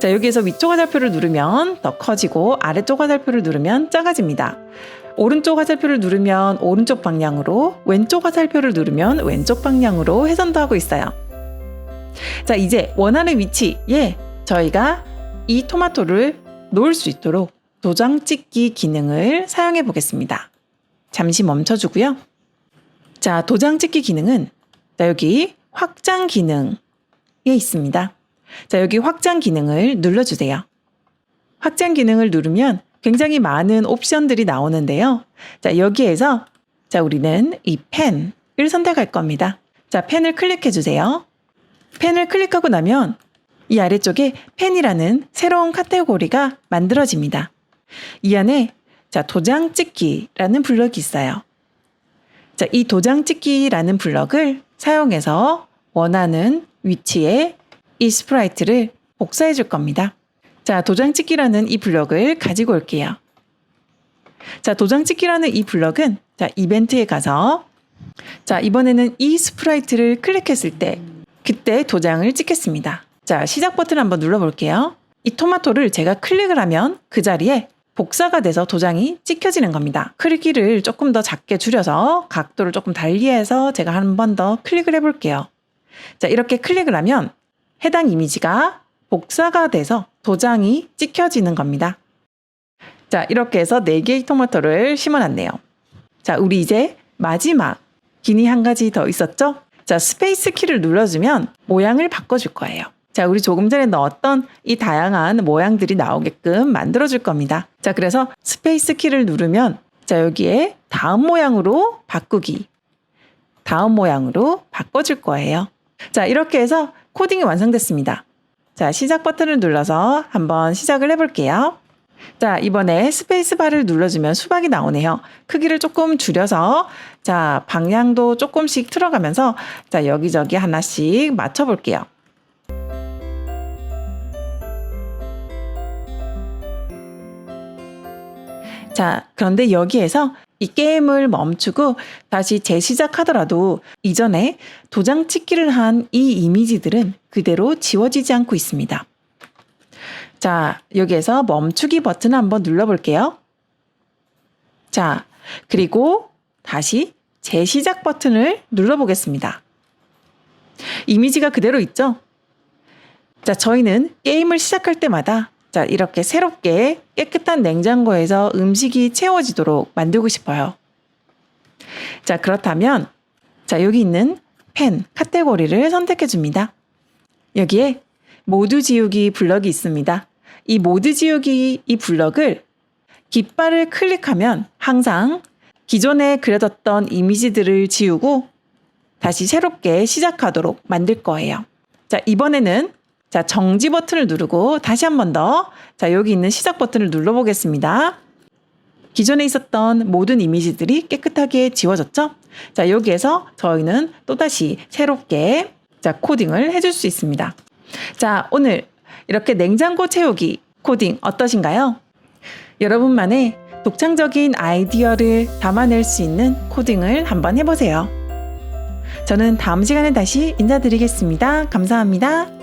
자, 여기에서 위쪽 화살표를 누르면 더 커지고 아래쪽 화살표를 누르면 작아집니다. 오른쪽 화살표를 누르면 오른쪽 방향으로, 왼쪽 화살표를 누르면 왼쪽 방향으로 회전도 하고 있어요. 자, 이제 원하는 위치에 저희가 이 토마토를 놓을 수 있도록 도장 찍기 기능을 사용해 보겠습니다. 잠시 멈춰 주고요. 자, 도장 찍기 기능은 자, 여기 확장 기능에 있습니다. 자, 여기 확장 기능을 눌러주세요. 확장 기능을 누르면 굉장히 많은 옵션들이 나오는데요. 자, 여기에서 자, 우리는 이 펜을 선택할 겁니다. 자, 펜을 클릭해 주세요. 펜을 클릭하고 나면 이 아래쪽에 펜이라는 새로운 카테고리가 만들어집니다. 이 안에 자, 도장 찍기라는 블럭이 있어요. 자, 이 도장 찍기라는 블럭을 사용해서 원하는 위치에 이 스프라이트를 복사해 줄 겁니다. 자, 도장 찍기라는 이 블럭을 가지고 올게요. 자, 도장 찍기라는 이 블럭은 자, 이벤트에 가서 자, 이번에는 이 스프라이트를 클릭했을 때 그때 도장을 찍겠습니다. 자, 시작 버튼 한번 눌러 볼게요. 이 토마토를 제가 클릭을 하면 그 자리에 복사가 돼서 도장이 찍혀지는 겁니다. 크기를 조금 더 작게 줄여서 각도를 조금 달리 해서 제가 한 번 더 클릭을 해볼게요. 자, 이렇게 클릭을 하면 해당 이미지가 복사가 돼서 도장이 찍혀지는 겁니다. 자, 이렇게 해서 4개의 토마토를 심어놨네요. 자, 우리 이제 마지막 기니 한 가지 더 있었죠? 자, 스페이스 키를 눌러주면 모양을 바꿔줄 거예요. 자, 우리 조금 전에 넣었던 이 다양한 모양들이 나오게끔 만들어줄 겁니다. 자, 그래서 스페이스 키를 누르면 자, 여기에 다음 모양으로 바꾸기. 다음 모양으로 바꿔줄 거예요. 자, 이렇게 해서 코딩이 완성됐습니다. 자, 시작 버튼을 눌러서 한번 시작을 해볼게요. 자, 이번에 스페이스 바를 눌러주면 수박이 나오네요. 크기를 조금 줄여서, 자, 방향도 조금씩 틀어가면서, 자, 여기저기 하나씩 맞춰볼게요. 자, 그런데 여기에서 이 게임을 멈추고 다시 재시작하더라도 이전에 도장 찍기를 한 이 이미지들은 그대로 지워지지 않고 있습니다. 자, 여기에서 멈추기 버튼 한번 눌러볼게요. 자, 그리고 다시 재시작 버튼을 눌러보겠습니다. 이미지가 그대로 있죠? 자, 저희는 게임을 시작할 때마다 자, 이렇게 새롭게 깨끗한 냉장고에서 음식이 채워지도록 만들고 싶어요. 자, 그렇다면, 자, 여기 있는 펜 카테고리를 선택해 줍니다. 여기에 모두 지우기 블럭이 있습니다. 이 모두 지우기 이 블럭을 깃발을 클릭하면 항상 기존에 그려뒀던 이미지들을 지우고 다시 새롭게 시작하도록 만들 거예요. 자, 이번에는 자, 정지 버튼을 누르고 다시 한 번 더. 자, 여기 있는 시작 버튼을 눌러보겠습니다. 기존에 있었던 모든 이미지들이 깨끗하게 지워졌죠? 자, 여기에서 저희는 또다시 새롭게 자, 코딩을 해줄 수 있습니다. 자, 오늘 이렇게 냉장고 채우기 코딩 어떠신가요? 여러분만의 독창적인 아이디어를 담아낼 수 있는 코딩을 한번 해보세요. 저는 다음 시간에 다시 인사드리겠습니다. 감사합니다.